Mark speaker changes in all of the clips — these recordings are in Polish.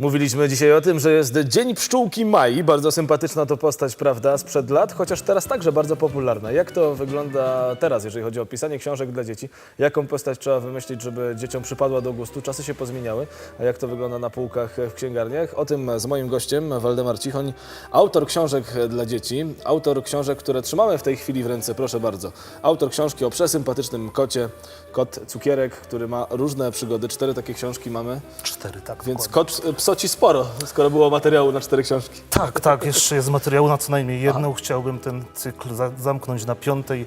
Speaker 1: Mówiliśmy dzisiaj o tym, że jest Dzień Pszczółki Mai. Bardzo sympatyczna to postać, prawda, sprzed lat, chociaż teraz także bardzo popularna. Jak to wygląda teraz, jeżeli chodzi o pisanie książek dla dzieci? Jaką postać trzeba wymyślić, żeby dzieciom przypadła do gustu? Czasy się pozmieniały. A jak to wygląda na półkach w księgarniach? O tym z moim gościem, Waldemar Cichoń, autor książek dla dzieci, autor książek, które trzymamy w tej chwili w ręce, proszę bardzo. Autor książki o przesympatycznym kocie, kot Cukierek, który ma różne przygody. Cztery takie książki mamy.
Speaker 2: Cztery, tak.
Speaker 1: Więc
Speaker 2: dokładnie.
Speaker 1: kot psoci sporo, skoro było materiału na cztery książki.
Speaker 2: Tak, tak, jeszcze jest materiału na co najmniej jedną. Chciałbym ten cykl za zamknąć na piątej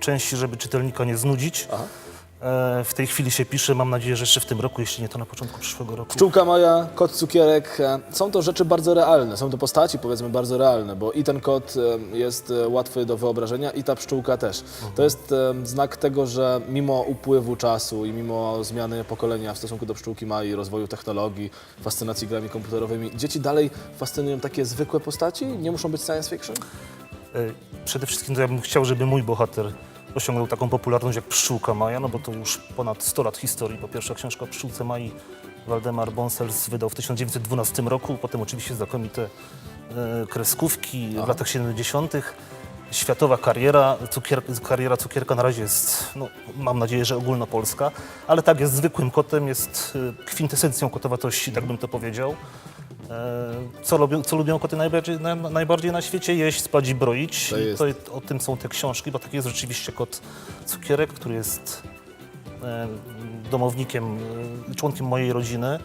Speaker 2: części, żeby czytelnika nie znudzić.
Speaker 1: Aha.
Speaker 2: E, w tej chwili się pisze, mam nadzieję, że jeszcze w tym roku, jeśli nie to na początku przyszłego roku.
Speaker 1: Pszczółka moja, kot cukierek, e, są to rzeczy bardzo realne, są to postaci powiedzmy bardzo realne, bo i ten kot e, jest e, łatwy do wyobrażenia i ta pszczółka też. To jest e, znak tego, że mimo upływu czasu i mimo zmiany pokolenia w stosunku do pszczółki Mai, rozwoju technologii, fascynacji grami komputerowymi, dzieci dalej fascynują takie zwykłe postaci? Nie muszą być science fiction?
Speaker 2: E, Przede wszystkim to ja bym chciał, żeby mój bohater osiągnął taką popularność jak Pszczółka Maja, no bo to już ponad 100 lat historii, bo pierwsza książka o Pszczółce Mai Waldemar Bonsels wydał w 1912 roku, potem oczywiście znakomite e, kreskówki w latach 70. Światowa kariera, cukier, kariera cukierka na razie jest, no, mam nadzieję, że ogólnopolska, ale tak, jest zwykłym kotem, jest e, kwintesencją kotowatości, tak bym to powiedział. E, Co lubią, co lubią koty najbardziej na, najbardziej na świecie? Jeść, spać i broić.
Speaker 1: To
Speaker 2: I
Speaker 1: jest.
Speaker 2: to, o tym są te książki, bo taki jest rzeczywiście kot cukierek, który jest e, domownikiem, e, członkiem mojej rodziny.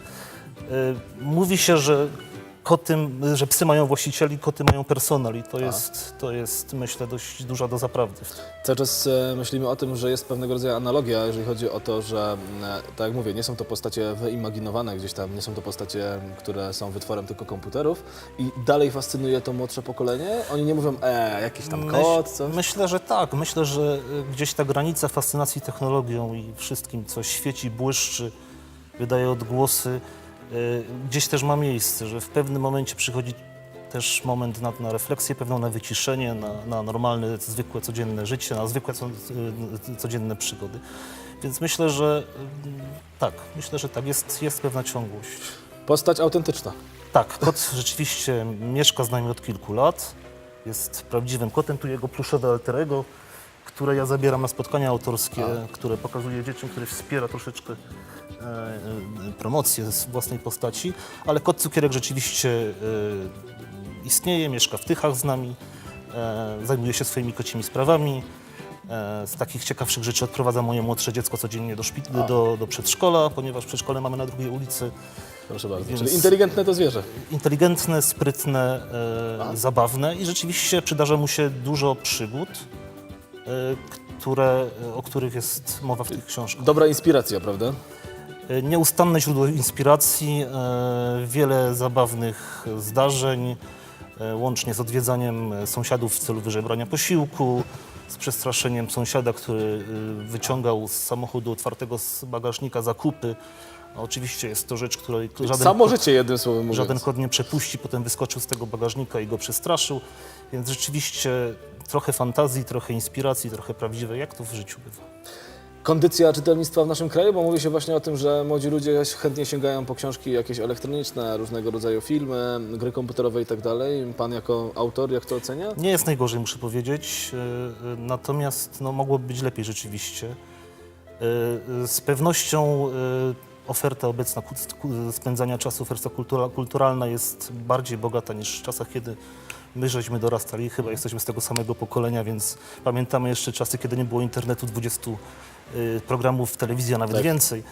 Speaker 2: Mówi się, że koty, że psy mają właścicieli, koty mają personel i to jest, to jest myślę dość duża doza prawdy.
Speaker 1: Cały czas e, myślimy o tym, że jest pewnego rodzaju analogia, jeżeli chodzi o to, że, mm, tak jak mówię, nie są to postacie wyimaginowane gdzieś tam, nie są to postacie, które są wytworem tylko komputerów i dalej fascynuje to młodsze pokolenie. Oni nie mówią, e, jakiś tam kot, coś.
Speaker 2: Myślę, że tak. Myślę, że y, gdzieś ta granica fascynacji technologią i wszystkim, co świeci, błyszczy, wydaje odgłosy, gdzieś też ma miejsce, że w pewnym momencie przychodzi też moment na, na refleksję, pewną na wyciszenie, na, na normalne, zwykłe, codzienne życie, na zwykłe, co, y, codzienne przygody. Więc myślę, że y, tak, myślę, że tak, jest, jest pewna ciągłość.
Speaker 1: Postać autentyczna.
Speaker 2: Tak, kot rzeczywiście mieszka z nami od kilku lat. Jest prawdziwym kotem. Tu jego pluszowe alterego, które ja zabieram na spotkania autorskie, które pokazuję dzieciom, które wspiera troszeczkę promocję z własnej postaci. Ale kot cukierek rzeczywiście e, istnieje, mieszka w Tychach z nami, e, zajmuje się swoimi kocimi sprawami. E, Z takich ciekawszych rzeczy odprowadza moje młodsze dziecko codziennie do, szpit- do, do przedszkola, ponieważ przedszkole mamy na drugiej ulicy.
Speaker 1: Proszę bardzo.
Speaker 2: Więc-
Speaker 1: Czyli inteligentne to zwierzę.
Speaker 2: inteligentne, sprytne, e, zabawne i rzeczywiście przydarza mu się dużo przygód, e, które, o których jest mowa w tych książkach.
Speaker 1: Dobra inspiracja, prawda?
Speaker 2: E, Nieustanne źródło inspiracji, e, wiele zabawnych zdarzeń, e, łącznie z odwiedzaniem sąsiadów w celu wyżebrania posiłku, z przestraszeniem sąsiada, który wyciągał z samochodu otwartego z bagażnika zakupy. A Oczywiście jest to rzecz, której żaden
Speaker 1: Samo życie jednym słowem mówiąc.
Speaker 2: Żaden kot nie przepuści, potem wyskoczył z tego bagażnika i go przestraszył. Więc rzeczywiście trochę fantazji, trochę inspiracji, trochę prawdziwe, jak to w życiu bywa.
Speaker 1: Kondycja czytelnictwa w naszym kraju, bo mówi się właśnie o tym, że młodzi ludzie chętnie sięgają po książki jakieś elektroniczne, różnego rodzaju filmy, gry komputerowe i tak dalej. Pan jako autor, jak to ocenia?
Speaker 2: Nie jest najgorzej, muszę powiedzieć, yy, yy, natomiast no, mogłoby być lepiej rzeczywiście. Yy, Z pewnością oferta obecna spędzania czasu, oferta kultura, kulturalna jest bardziej bogata niż w czasach, kiedy my żeśmy dorastali. Chyba jesteśmy z tego samego pokolenia, więc pamiętamy jeszcze czasy, kiedy nie było internetu, 20 yy, programów, telewizja nawet
Speaker 1: Tak.
Speaker 2: więcej.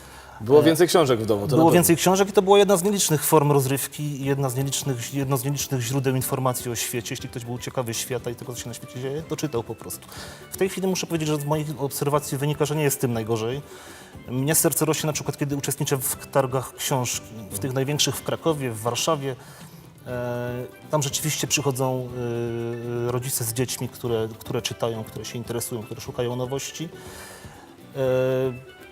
Speaker 1: Było więcej książek w domu. To na
Speaker 2: Było
Speaker 1: pewno.
Speaker 2: więcej książek i to była jedna z nielicznych form rozrywki i jedna z nielicznych, jedno z nielicznych źródeł informacji o świecie. Jeśli ktoś był ciekawy świata i tego, co się na świecie dzieje, to czytał po prostu. W tej chwili muszę powiedzieć, że z moich obserwacji wynika, że nie jest tym najgorzej. Mnie serce rośnie na przykład, kiedy uczestniczę w targach książki, w tych największych w Krakowie, w Warszawie. E, Tam rzeczywiście przychodzą e, rodzice z dziećmi, które, które czytają, które się interesują, które szukają nowości. E,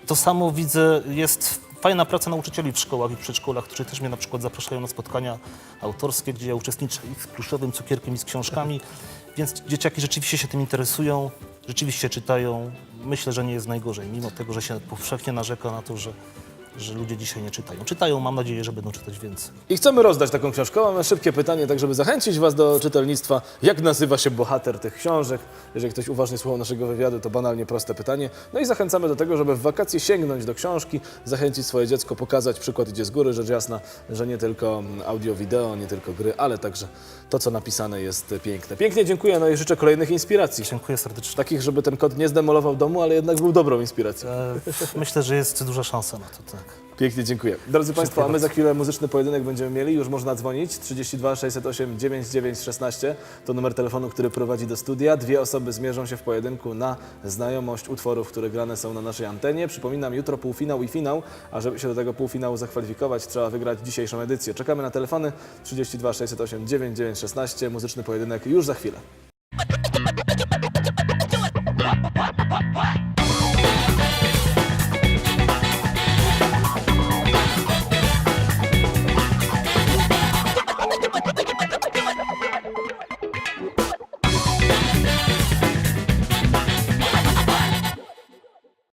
Speaker 2: To samo widzę, jest fajna praca nauczycieli w szkołach i przedszkolach, którzy też mnie na przykład zapraszają na spotkania autorskie, gdzie ja uczestniczę i z pluszowym cukierkiem i z książkami, więc dzieciaki rzeczywiście się tym interesują, rzeczywiście czytają. Myślę, że nie jest najgorzej, mimo tego, że się powszechnie narzeka na to, że że ludzie dzisiaj nie czytają. Czytają, mam nadzieję, że będą czytać więcej.
Speaker 1: I chcemy rozdać taką książkę. Mamy szybkie pytanie, tak żeby zachęcić Was do czytelnictwa. Jak nazywa się bohater tych książek? Jeżeli ktoś uważnie słuchał naszego wywiadu, to banalnie proste pytanie. No i zachęcamy do tego, żeby w wakacje sięgnąć do książki, zachęcić swoje dziecko, pokazać przykład idzie z góry, rzecz jasna, że nie tylko audio, wideo, nie tylko gry, ale także to, co napisane jest piękne. Pięknie dziękuję, no i życzę kolejnych inspiracji.
Speaker 2: Dziękuję serdecznie.
Speaker 1: Takich, żeby ten kod nie zdemolował domu, ale jednak był dobrą inspiracją.
Speaker 2: E, Myślę, że jest duża szansa na to, tak.
Speaker 1: Pięknie dziękuję. Drodzy Państwo, a my za chwilę muzyczny pojedynek będziemy mieli. Już można dzwonić. 32 608 9916 to numer telefonu, który prowadzi do studia. Dwie osoby zmierzą się w pojedynku na znajomość utworów, które grane są na naszej antenie. Przypominam, jutro półfinał i finał, a żeby się do tego półfinału zakwalifikować, trzeba wygrać dzisiejszą edycję. Czekamy na telefony 32 608 9916. Muzyczny pojedynek już za chwilę.